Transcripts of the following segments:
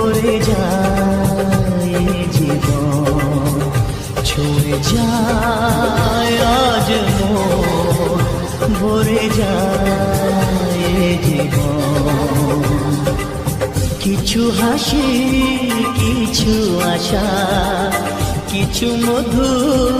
ভরে যায় জীবন, ছুঁয়ে যায় আজ ভরে যায় জীবন। কিছু হাসি, কিছু আশা, কিছু মধুর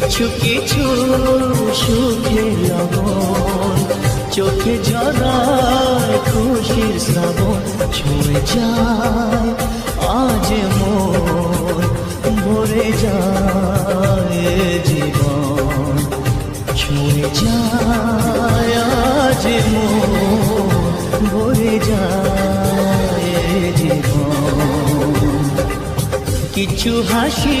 কিছু কিছু সুখে লবণ। চোখে জড়ায় খুশির শ্রাবণ। ছুঁয়ে যায়, আজ মন ভরে যায় জীবন। ছুঁয়ে যায়, আজ মন ভরে যায় জীবন। কিছু হাসি